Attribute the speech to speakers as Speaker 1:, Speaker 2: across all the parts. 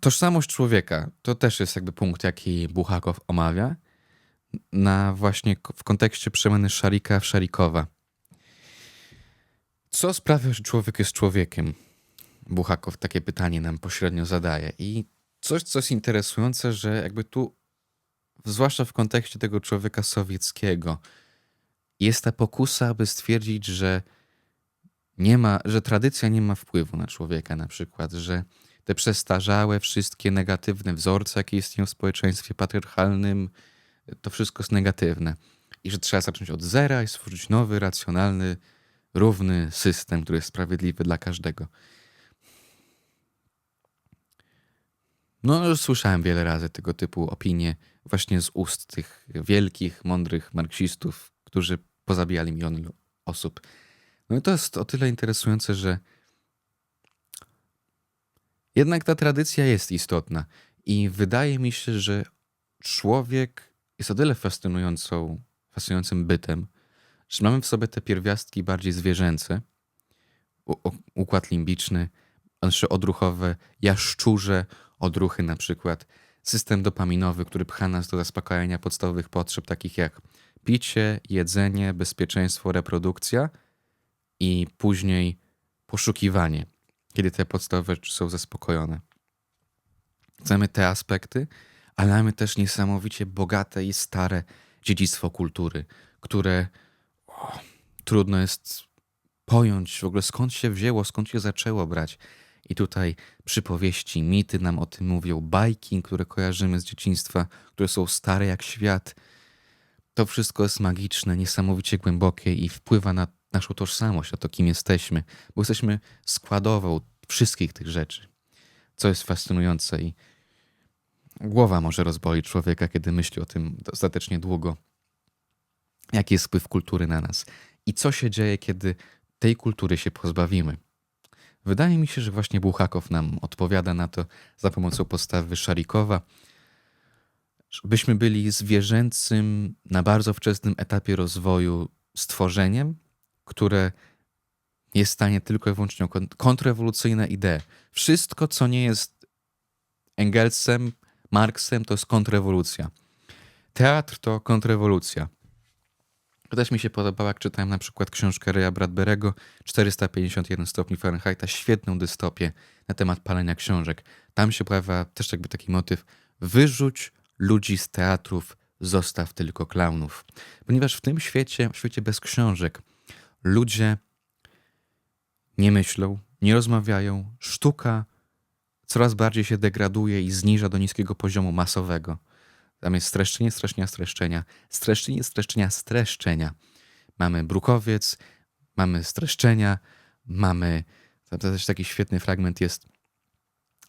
Speaker 1: Tożsamość człowieka to też jest jakby punkt, jaki Buchakow omawia na właśnie w kontekście przemiany szarika w szarikowa. Co sprawia, że człowiek jest człowiekiem? Buchakow takie pytanie nam pośrednio zadaje. I coś, co jest interesujące, że jakby tu, zwłaszcza w kontekście tego człowieka sowieckiego, jest ta pokusa, aby stwierdzić, że nie ma, że tradycja nie ma wpływu na człowieka na przykład, że te przestarzałe wszystkie negatywne wzorce, jakie istnieją w społeczeństwie patriarchalnym, to wszystko jest negatywne. I że trzeba zacząć od zera i stworzyć nowy, racjonalny, równy system, który jest sprawiedliwy dla każdego. No, już słyszałem wiele razy tego typu opinie właśnie z ust tych wielkich, mądrych marksistów, którzy pozabijali miliony osób. No i to jest o tyle interesujące, że jednak ta tradycja jest istotna i wydaje mi się, że człowiek jest o tyle fascynującą, fascynującym bytem, że mamy w sobie te pierwiastki bardziej zwierzęce, układ limbiczny, nasze odruchowe, jaszczurze, odruchy na przykład, system dopaminowy, który pcha nas do zaspokajania podstawowych potrzeb, takich jak picie, jedzenie, bezpieczeństwo, reprodukcja i później poszukiwanie, kiedy te podstawowe są zaspokojone. Chcemy te aspekty, ale mamy też niesamowicie bogate i stare dziedzictwo kultury, które o, trudno jest pojąć w ogóle skąd się wzięło, skąd się zaczęło brać. I tutaj przypowieści, mity nam o tym mówią, bajki, które kojarzymy z dzieciństwa, które są stare jak świat. To wszystko jest magiczne, niesamowicie głębokie i wpływa na naszą tożsamość, na to, kim jesteśmy, bo jesteśmy składową wszystkich tych rzeczy, co jest fascynujące i głowa może rozboli człowieka, kiedy myśli o tym dostatecznie długo. Jaki jest wpływ kultury na nas i co się dzieje, kiedy tej kultury się pozbawimy. Wydaje mi się, że właśnie Buchakow nam odpowiada na to za pomocą postawy Szarikowa, żebyśmy byli zwierzęcym na bardzo wczesnym etapie rozwoju stworzeniem, które jest w stanie tylko i wyłącznie kont- kontrrewolucyjne idee. Wszystko, co nie jest Engelsem, Marksem, to jest kontrrewolucja. Teatr to kontrrewolucja. To też mi się podobało, jak czytałem na przykład książkę Reya Bradberego 451 stopni Fahrenheita, świetną dystopię na temat palenia książek. Tam się pojawia też jakby taki motyw wyrzuć ludzi z teatrów, zostaw tylko klaunów. Ponieważ w tym świecie, w świecie bez książek, ludzie nie myślą, nie rozmawiają, sztuka coraz bardziej się degraduje i zniża do niskiego poziomu masowego. Tam jest streszczenie, streszczenia, streszczenia, streszczenie, streszczenia, streszczenia. Mamy brukowiec, mamy streszczenia, mamy. To też taki świetny fragment jest.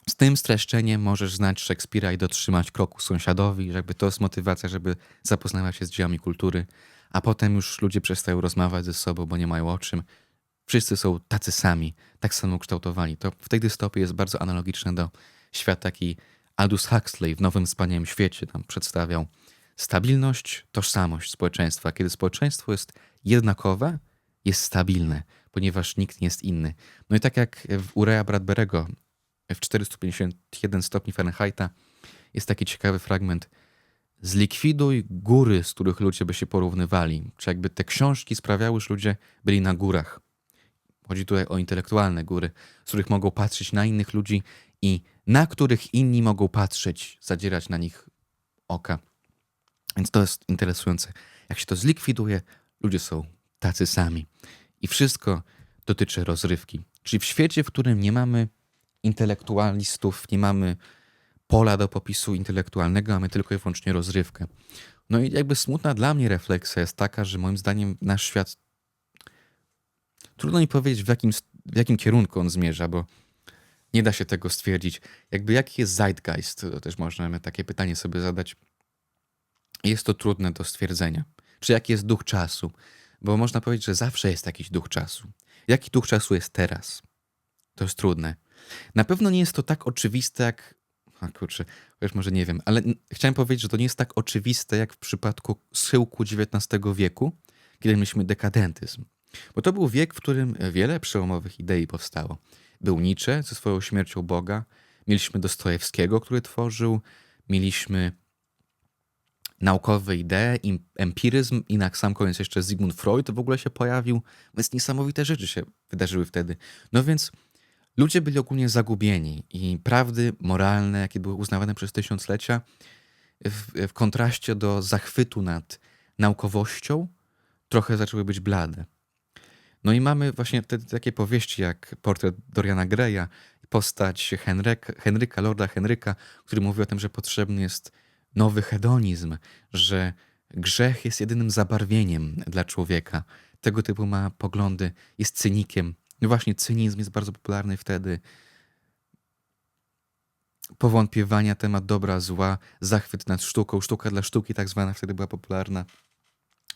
Speaker 1: Z tym streszczeniem możesz znać Szekspira i dotrzymać kroku sąsiadowi, jakby to jest motywacja, żeby zapoznawać się z dziełami kultury, a potem już ludzie przestają rozmawiać ze sobą, bo nie mają o czym. Wszyscy są tacy sami, tak samo kształtowani. To w tej dystopii jest bardzo analogiczne do świata, taki Aldous Huxley w Nowym Wspaniałym Świecie tam przedstawiał stabilność, tożsamość społeczeństwa. Kiedy społeczeństwo jest jednakowe, jest stabilne, ponieważ nikt nie jest inny. No i tak jak w Urea Bradberego w 451 stopni Fahrenheita jest taki ciekawy fragment. Zlikwiduj góry, z których ludzie by się porównywali. Czy jakby te książki sprawiały, że ludzie byli na górach. Chodzi tutaj o intelektualne góry, z których mogą patrzeć na innych ludzi i na których inni mogą patrzeć, zadzierać na nich oka. Więc to jest interesujące. Jak się to zlikwiduje, ludzie są tacy sami. I wszystko dotyczy rozrywki. Czyli w świecie, w którym nie mamy intelektualistów, nie mamy pola do popisu intelektualnego, mamy tylko i wyłącznie rozrywkę. No i jakby smutna dla mnie refleksja jest taka, że moim zdaniem nasz świat trudno mi powiedzieć w jakim, w jakim kierunku on zmierza, bo nie da się tego stwierdzić. Jakby jaki jest zeitgeist? To też możemy takie pytanie sobie zadać. Jest to trudne do stwierdzenia. Czy jaki jest duch czasu? Bo można powiedzieć, że zawsze jest jakiś duch czasu. Jaki duch czasu jest teraz? To jest trudne. Na pewno nie jest to tak oczywiste jak. A kurczę, może nie wiem, ale chciałem powiedzieć, że to nie jest tak oczywiste jak w przypadku schyłku XIX wieku, kiedy mieliśmy dekadentyzm. Bo to był wiek, w którym wiele przełomowych idei powstało. Był Nietzsche ze swoją śmiercią Boga, Mieliśmy Dostojewskiego, który tworzył, mieliśmy naukowe idee, empiryzm i na sam koniec jeszcze Sigmund Freud w ogóle się pojawił, więc niesamowite rzeczy się wydarzyły wtedy. No więc ludzie byli ogólnie zagubieni i prawdy moralne, jakie były uznawane przez tysiąclecia, w, w kontraście do zachwytu nad naukowością, trochę zaczęły być blade. No i mamy właśnie wtedy takie powieści jak portret Doriana Greya, postać Henryka, Henryka, Lorda Henryka, który mówi o tym, że potrzebny jest nowy hedonizm, że grzech jest jedynym zabarwieniem dla człowieka. Tego typu ma poglądy, jest cynikiem. No właśnie, cynizm jest bardzo popularny wtedy. Powątpiewania temat dobra, zła, zachwyt nad sztuką, sztuka dla sztuki tak zwana wtedy była popularna.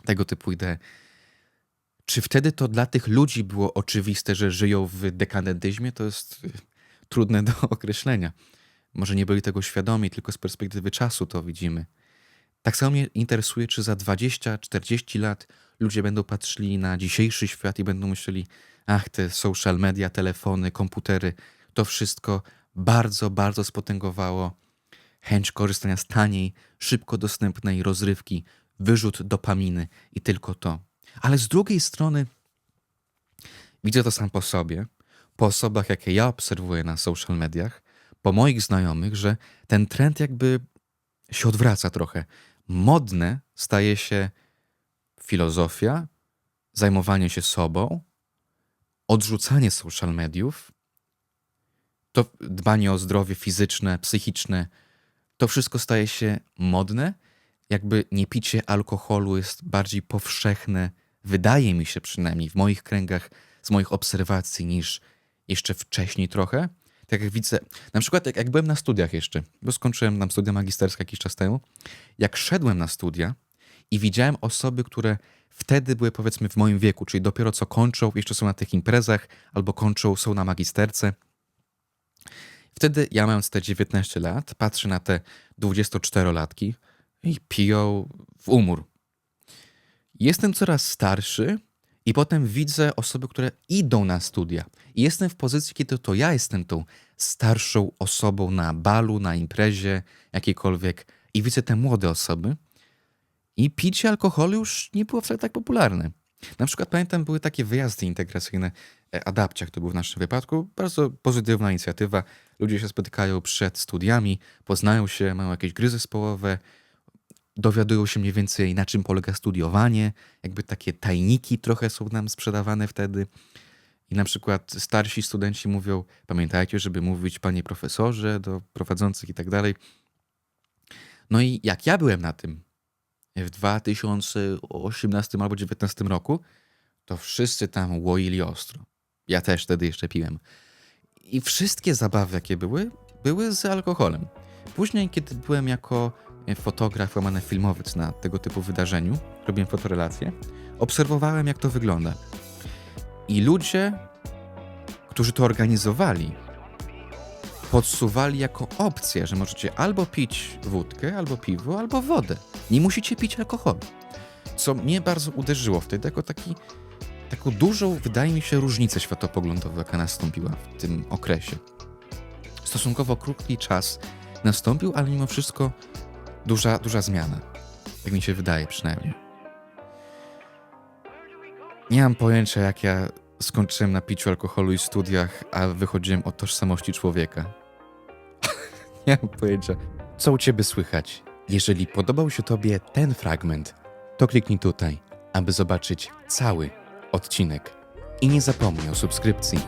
Speaker 1: Tego typu idee. Czy wtedy to dla tych ludzi było oczywiste, że żyją w dekadentyzmie? To jest y, trudne do określenia. Może nie byli tego świadomi, tylko z perspektywy czasu to widzimy. Tak samo mnie interesuje, czy za 20-40 lat ludzie będą patrzyli na dzisiejszy świat i będą myśleli, ach, te social media, telefony, komputery, to wszystko bardzo, bardzo spotęgowało chęć korzystania z taniej, szybko dostępnej rozrywki, wyrzut dopaminy i tylko to. Ale z drugiej strony widzę to sam po sobie, po osobach, jakie ja obserwuję na social mediach, po moich znajomych, że ten trend jakby się odwraca trochę. Modne staje się filozofia, zajmowanie się sobą, odrzucanie social mediów, to dbanie o zdrowie fizyczne, psychiczne, to wszystko staje się modne. Jakby nie picie alkoholu jest bardziej powszechne, wydaje mi się przynajmniej w moich kręgach, z moich obserwacji, niż jeszcze wcześniej trochę. Tak jak widzę, na przykład jak, jak byłem na studiach jeszcze, bo skończyłem nam studia magisterskie jakiś czas temu, jak szedłem na studia i widziałem osoby, które wtedy były powiedzmy w moim wieku, czyli dopiero co kończą, jeszcze są na tych imprezach, albo kończą, są na magisterce. Wtedy ja mając te 19 lat, patrzę na te 24-latki i piją w umór. Jestem coraz starszy i potem widzę osoby, które idą na studia. I jestem w pozycji, kiedy to ja jestem tą starszą osobą na balu, na imprezie jakiejkolwiek i widzę te młode osoby. I picie alkoholu już nie było wcale tak popularne. Na przykład pamiętam, były takie wyjazdy integracyjne, e, Adapciach to był w naszym wypadku, bardzo pozytywna inicjatywa. Ludzie się spotykają przed studiami, poznają się, mają jakieś gry zespołowe, dowiadują się mniej więcej na czym polega studiowanie, jakby takie tajniki trochę są nam sprzedawane wtedy. I na przykład starsi studenci mówią, pamiętajcie, żeby mówić panie profesorze do prowadzących i tak dalej. No i jak ja byłem na tym w 2018 albo 2019 roku, to wszyscy tam łoili ostro. Ja też wtedy jeszcze piłem. I wszystkie zabawy, jakie były, były z alkoholem. Później, kiedy byłem jako fotograf, łamany filmowiec na tego typu wydarzeniu, robiłem fotorelacje, obserwowałem, jak to wygląda. I ludzie, którzy to organizowali, podsuwali jako opcję, że możecie albo pić wódkę, albo piwo, albo wodę. Nie musicie pić alkoholu. Co mnie bardzo uderzyło wtedy, jako taki, taką dużą, wydaje mi się, różnicę światopoglądową, jaka nastąpiła w tym okresie. Stosunkowo krótki czas nastąpił, ale mimo wszystko duża, duża zmiana. Jak mi się wydaje przynajmniej. Nie mam pojęcia, jak ja skończyłem na piciu alkoholu i studiach, a wychodziłem o tożsamości człowieka. Nie mam pojęcia. Co u ciebie słychać? Jeżeli podobał się tobie ten fragment, to kliknij tutaj, aby zobaczyć cały odcinek. I nie zapomnij o subskrypcji